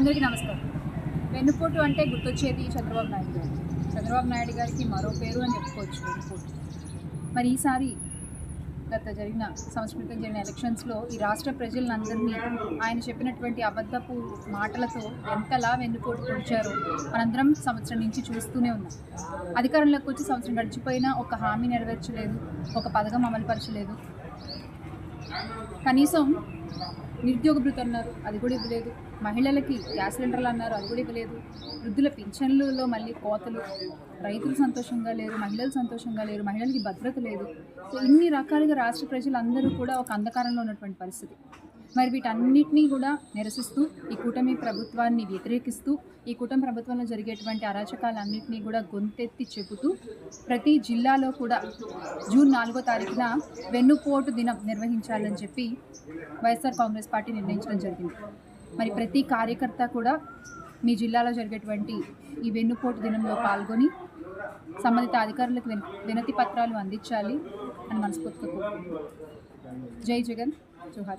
అందరికీ నమస్కారం. వెన్నుపోటు అంటే గుర్తొచ్చేది చంద్రబాబు నాయుడు గారు. చంద్రబాబు నాయుడు గారికి మరో పేరు అని చెప్పుకోవచ్చు వెన్నుపోటు. మరి ఈసారి గత జరిగిన సంవత్సరం జరిగిన ఎలక్షన్స్లో ఈ రాష్ట్ర ప్రజలందరినీ ఆయన చెప్పినటువంటి అబద్ధపు మాటలతో ఎంతలా వెన్నుపోటు పొడిచారో మనందరం సంవత్సరం నుంచి చూస్తూనే ఉన్నాం. అధికారంలోకి వచ్చి సంవత్సరం గడిచిపోయినా ఒక హామీ నెరవేర్చలేదు ఒక పథకం అమలుపరచలేదు. కనీసం నిరుద్యోగ భృతి అన్నారు అది కూడా ఇవ్వలేదు. మహిళలకి గ్యాస్ సిలిండర్లు అన్నారు అది కూడా ఇవ్వలేదు. వృద్ధుల పింఛన్లలో మళ్ళీ కోతలు. రైతులు సంతోషంగా లేరు మహిళలు సంతోషంగా లేరు మహిళలకి భద్రత లేదు. సో ఇన్ని రకాలుగా రాష్ట్ర ప్రజలందరూ కూడా ఒక అంధకారంలో ఉన్నటువంటి పరిస్థితి. మరి వీటన్నిటినీ కూడా నిరసిస్తూ ఈ కూటమి ప్రభుత్వాన్ని వ్యతిరేకిస్తూ ఈ కూటమి ప్రభుత్వంలో జరిగేటువంటి అరాచకాలన్నింటినీ కూడా గొంతెత్తి చెబుతూ ప్రతి జిల్లాలో కూడా జూన్ నాలుగో తారీఖున వెన్నుపోటు దినం నిర్వహించాలని చెప్పి వైఎస్ఆర్ కాంగ్రెస్ పార్టీ నిర్ణయించడం జరిగింది. మరి ప్రతి కార్యకర్త కూడా మీ జిల్లాలో జరిగేటువంటి ఈ వెన్నుపోటు దినంలో పాల్గొని సంబంధిత అధికారులకు వినతి పత్రాలు అందించాలి అని మనస్ఫూర్తిగా కోరుకుంటున్నాను જય જગન જોહાર